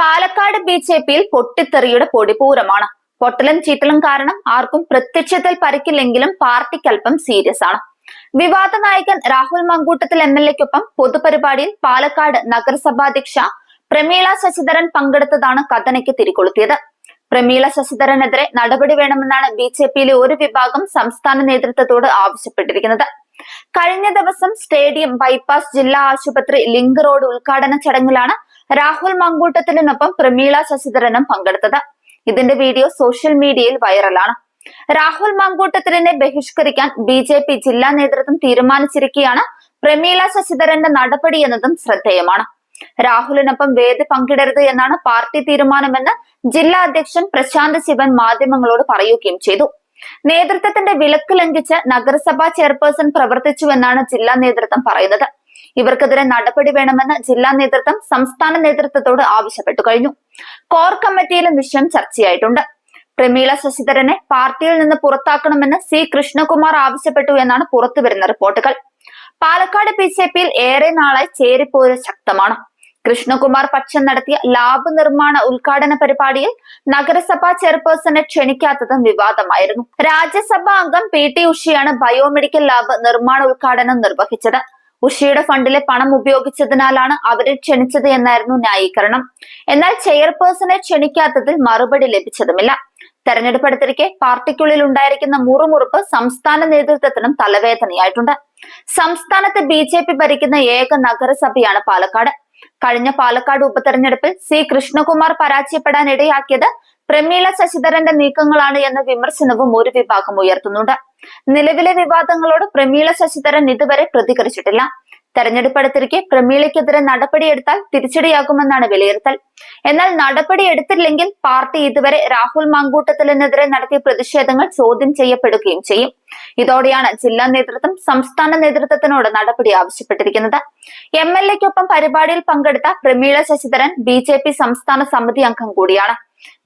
Palakkad B J പിയിൽ പൊട്ടിത്തെറിയുടെ പൊടിപൂരമാണ്. പൊട്ടലും ചീറ്റലും കാരണം ആർക്കും പ്രത്യക്ഷത്തിൽ പരിക്കില്ലെങ്കിലും പാർട്ടിക്ക് അല്പം സീരിയസ് ആണ്. വിവാദ നായകൻ രാഹുൽ മങ്കൂട്ടത്തിൽ എം എൽ എക്കൊപ്പം പൊതുപരിപാടിയിൽ പാലക്കാട് നഗരസഭാധ്യക്ഷ പ്രമീള ശശിധരൻ പങ്കെടുത്തതാണ് കഥനയ്ക്ക് തിരികൊളുത്തിയത്. പ്രമീള ശശിധരനെതിരെ നടപടി വേണമെന്നാണ് ബി ജെ പിയിലെ ഒരു വിഭാഗം സംസ്ഥാന നേതൃത്വത്തോട് ആവശ്യപ്പെട്ടിരിക്കുന്നത്. കഴിഞ്ഞ ദിവസം സ്റ്റേഡിയം ബൈപ്പാസ് ജില്ലാ ആശുപത്രി ലിങ്ക് റോഡ് ഉദ്ഘാടന ചടങ്ങിലാണ് രാഹുൽ മങ്കൂട്ടത്തിനൊപ്പം പ്രമീള ശശിധരനും പങ്കെടുത്തത്. ഇതിന്റെ വീഡിയോ സോഷ്യൽ മീഡിയയിൽ വൈറലാണ്. രാഹുൽ മങ്കൂട്ടത്തിനെ ബഹിഷ്കരിക്കാൻ ബി ജെ പി ജില്ലാ നേതൃത്വം തീരുമാനിച്ചിരിക്കുകയാണ് പ്രമീള ശശിധരന്റെ നടപടി എന്നതും ശ്രദ്ധേയമാണ്. രാഹുലിനൊപ്പം വേദി പങ്കിടരുത് എന്നാണ് പാർട്ടി തീരുമാനമെന്ന് ജില്ലാ അധ്യക്ഷൻ പ്രശാന്ത് ശിവൻ മാധ്യമങ്ങളോട് പറയുകയും ചെയ്തു. നേതൃത്വത്തിന്റെ വിലക്ക് ലംഘിച്ച് നഗരസഭാ ചെയർപേഴ്സൺ പ്രവർത്തിച്ചുവെന്നാണ് ജില്ലാ നേതൃത്വം പറയുന്നത്. ഇവർക്കെതിരെ നടപടി വേണമെന്ന് ജില്ലാ നേതൃത്വം സംസ്ഥാന നേതൃത്വത്തോട് ആവശ്യപ്പെട്ടു കഴിഞ്ഞു. കോർ കമ്മിറ്റിയിലും വിഷയം ചർച്ചയായിട്ടുണ്ട്. പ്രമീള ശശിധരനെ പാർട്ടിയിൽ നിന്ന് പുറത്താക്കണമെന്ന് സി കൃഷ്ണകുമാർ ആവശ്യപ്പെട്ടു എന്നാണ് പുറത്തുവരുന്ന റിപ്പോർട്ടുകൾ. പാലക്കാട് ബി ജെ പിയിൽ ഏറെ നാളായി ചേരിപ്പോര് ശക്തമാണ്. കൃഷ്ണകുമാർ പക്ഷം നടത്തിയ ലാബ് നിർമ്മാണ ഉദ്ഘാടന പരിപാടിയിൽ നഗരസഭാ ചെയർപേഴ്സണെ ക്ഷണിക്കാത്തതും വിവാദമായിരുന്നു. രാജ്യസഭാ അംഗം പി ടി ഉഷിയാണ് ബയോമെഡിക്കൽ ലാബ് നിർമ്മാണ ഉദ്ഘാടനം നിർവഹിച്ചത്. ഉഷിയുടെ ഫണ്ടിലെ പണം ഉപയോഗിച്ചതിനാലാണ് അവരെ ക്ഷണിച്ചത് എന്നായിരുന്നു ന്യായീകരണം. എന്നാൽ ചെയർപേഴ്സണെ ക്ഷണിക്കാത്തതിൽ മറുപടി ലഭിച്ചതുമില്ല. തെരഞ്ഞെടുപ്പ് അടുത്തിരിക്കെ പാർട്ടിക്കുള്ളിൽ ഉണ്ടായിരിക്കുന്ന മുറുമുറുപ്പ് സംസ്ഥാന നേതൃത്വത്തിനും തലവേദനയായിട്ടുണ്ട്. സംസ്ഥാനത്ത് ബി ജെ പി ഭരിക്കുന്ന ഏക നഗരസഭയാണ് പാലക്കാട്. കഴിഞ്ഞ പാലക്കാട് ഉപതെരഞ്ഞെടുപ്പിൽ സി കൃഷ്ണകുമാർ പരാജയപ്പെടാൻ ഇടയാക്കിയത് പ്രമീള ശശിധരന്റെ നീക്കങ്ങളാണ് എന്ന വിമർശനവും ഒരു വിഭാഗം ഉയർത്തുന്നുണ്ട്. നിലവിലെ വിവാദങ്ങളോട് പ്രമീള ശശിധരൻ ഇതുവരെ പ്രതികരിച്ചിട്ടില്ല. തെരഞ്ഞെടുപ്പ് അടുത്തിരിക്കെ പ്രമീളയ്ക്കെതിരെ നടപടിയെടുത്താൽ തിരിച്ചടിയാകുമെന്നാണ് വിലയിരുത്തൽ. എന്നാൽ നടപടി എടുത്തില്ലെങ്കിൽ പാർട്ടി ഇതുവരെ രാഹുൽ മാങ്കൂട്ടത്തിനെതിരെ നടത്തിയ പ്രതിഷേധങ്ങൾ ചോദ്യം ചെയ്യപ്പെടുകയും ചെയ്യും. ഇതോടെയാണ് ജില്ലാ നേതൃത്വം സംസ്ഥാന നേതൃത്വത്തിനോട് നടപടി ആവശ്യപ്പെട്ടിരിക്കുന്നത്. എം എൽ എക്കൊപ്പം പരിപാടിയിൽ പങ്കെടുത്ത Prameela Sasidharan B J P സംസ്ഥാന സമിതി അംഗം കൂടിയാണ്.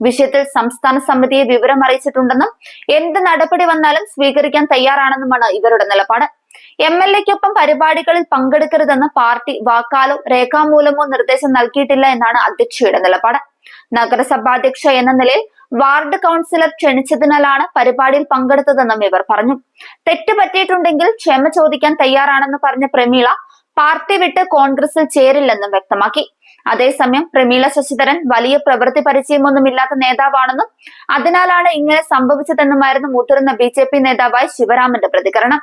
വിഷയത്തിൽ സംസ്ഥാന സമിതിയെ വിവരം അറിയിച്ചിട്ടുണ്ടെന്നും എന്ത് നടപടി വന്നാലും സ്വീകരിക്കാൻ തയ്യാറാണെന്നുമാണ് ഇവരുടെ നിലപാട്. എം എൽ എക്കൊപ്പം പരിപാടികളിൽ പങ്കെടുക്കരുതെന്ന് പാർട്ടി വാക്കാലോ രേഖാമൂലമോ നിർദ്ദേശം നൽകിയിട്ടില്ല എന്നാണ് അധ്യക്ഷയുടെ നിലപാട്. നഗരസഭാധ്യക്ഷ എന്ന നിലയിൽ വാർഡ് കൗൺസിലർ ക്ഷണിച്ചതിനാലാണ് പരിപാടിയിൽ പങ്കെടുത്തതെന്നും ഇവർ പറഞ്ഞു. തെറ്റ് പറ്റിയിട്ടുണ്ടെങ്കിൽ ക്ഷമ ചോദിക്കാൻ തയ്യാറാണെന്ന് പറഞ്ഞ പ്രമീള പാർട്ടി വിട്ട് കോൺഗ്രസിൽ ചേരില്ലെന്നും വ്യക്തമാക്കി. അതേസമയം പ്രമീള ശശിധരൻ വലിയ പ്രവൃത്തി പരിചയമൊന്നുമില്ലാത്ത നേതാവാണെന്നും അതിനാലാണ് ഇങ്ങനെ സംഭവിച്ചതെന്നുമായിരുന്നു മുതിർന്ന ബി നേതാവായ ശിവരാമന്റെ പ്രതികരണം.